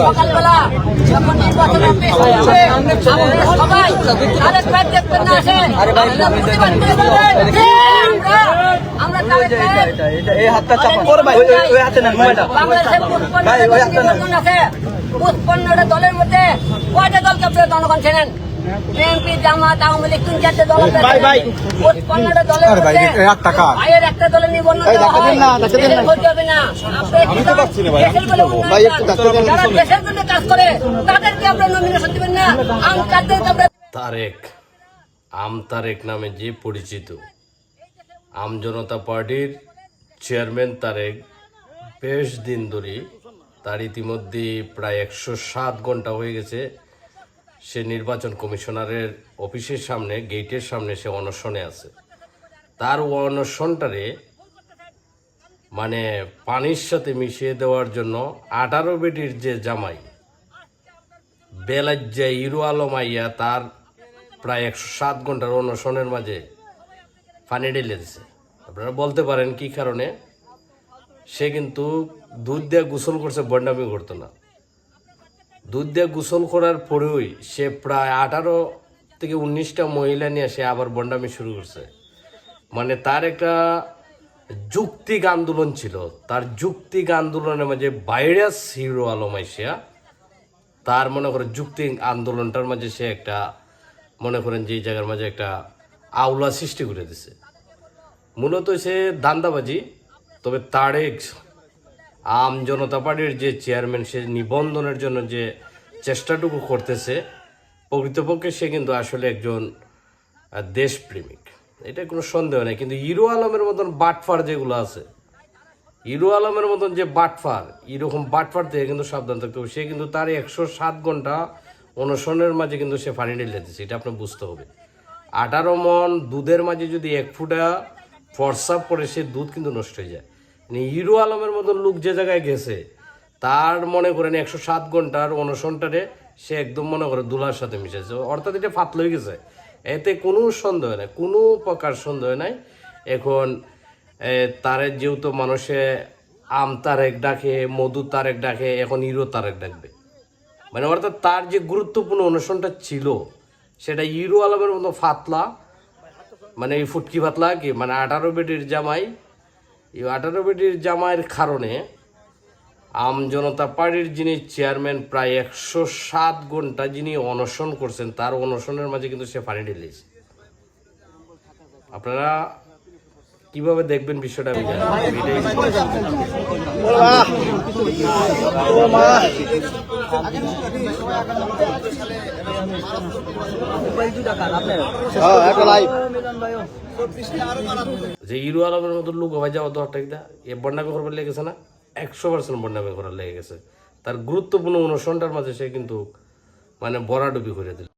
সকালবেলা যখন নির্বাচন সবাই তারেক ভাই দেখবেন না আসে এই হাতটা চাপা। ভাই ওই হাতে নেন মোবাইলটা ভাই, ওই হাতটা নেন। আছে। দলের মধ্যে কয়টা দলকে আপনারা জনগণ বিএনপি জামাত আওয়ামী লীগ তিন চারটে দল মধ্যে। ভাইয়ের একটা নিবন্ধন দেওয়া হয়। হবে না। আমি যারা দেশের জন্য কাজ করে তাদেরকে আপনারা নমিনেশন দিবেন না। আপনারা তারেক আম তারেক নামে যে পরিচিত আম জনতা পার্টির চেয়ারম্যান তারেক বেশ দিন ধরে তার ইতিমধ্যে প্রায় একশো সাত ঘণ্টা হয়ে গেছে। সে নির্বাচন কমিশনারের অফিসের সামনে, গেটের সামনে সে অনশনে আছে। তার অনশনটারে মানে পানির সাথে মিশিয়ে দেওয়ার জন্য আঠারো বেটির যে জামাই, বেলাজ্জা ইরু আলম আইয়া তার প্রায় একশো সাত ঘণ্টার অনশনের মাঝে পানি ঢেলে দিছে। আপনারা বলতে পারেন কি কারণে? সে কিন্তু দুধ দিয়ে গোসল করছে বন্ডামি করতো না। দুধ দিয়ে গোসল করার পরেই সে প্রায় আঠারো থেকে উনিশটা মহিলা নিয়ে সে আবার বন্ডামি শুরু করছে। মানে তার একটা যুক্তিক আন্দোলন ছিল। তার যুক্তিক আন্দোলনের মাঝে ভাইরাস হিরো আলম আইসিয়া, তার মনে করেন যুক্তি আন্দোলনটার মাঝে সে একটা, মনে করেন যে জায়গার মাঝে একটা আউলা সৃষ্টি করে দিছে। মূলত সে দান্দাবাজি, তবে তারেক আম জনতা পার্টির যে চেয়ারম্যান, সে নিবন্ধনের জন্য যে চেষ্টাটুকু করতেছে, প্রকৃতপক্ষে সে কিন্তু আসলে একজন দেশপ্রেমিক। এটা কোনো সন্দেহ নেই। কিন্তু হিরো আলমের মতন বাটফার যেগুলো আছে হিরো আলমের মতন যে বাটফার, এরকম বাটফার থেকে কিন্তু সাবধান থাকতে হবে। সে কিন্তু তার একশো সাত ঘণ্টা অনশনের মাঝে কিন্তু সে পানি ঢেলে এটা আপনার বুঝতে হবে। আঠারো মন দুধের মাঝে যদি এক ফুটা ফর্সাপ পরে সে দুধ কিন্তু নষ্ট হয়ে যায়। মানে হিরো আলমের মতন লোক যে জায়গায় গেছে তার মনে করেন একশো সাত ঘণ্টার অনশনটারে সে একদম মনে করে দুলার সাথে মিশেছে। অর্থাৎ এটা ফাতল হয়ে গেছে। এতে কোনো সন্দেহ নাই কোনো প্রকার সন্দেহ নাই। এখন এ, তারে যেহেতু মানুষে আম তারেক ডাকে মধু তারেক ডাকে এখন হিরো তারেক ডাকবে। মানে অর্থাৎ তার যে গুরুত্বপূর্ণ অনুষ্ঠানটা ছিল সেটা হিরো আলমের মতো ফাতলা মানে এই ফুটকি ভাতলা কি? মানে আঠারো বেটির জামাই। এই আঠারো বেটির জামাইয়ের কারণে আম জনতা পার্টির যিনি চেয়ারম্যান, প্রায় একশো সাত ঘণ্টা যিনি অনশন করছেন, তার অনশনের মাঝে কিন্তু সে পানি ঢেলেছে আপনারা কীভাবে দেখবেন বিষয়টা একটা যে হিরো আলমের মতো লোক হয়ে যাওয়া দরটা কিনা এ বন্ডামি করবার লেগেছে না? একশো পার্সেন্ট বন্ডামি করার লেগে গেছে তার গুরুত্বপূর্ণ অনুষ্ঠানটার মাঝে সে কিন্তু মানে বরাডুবি করে দিল।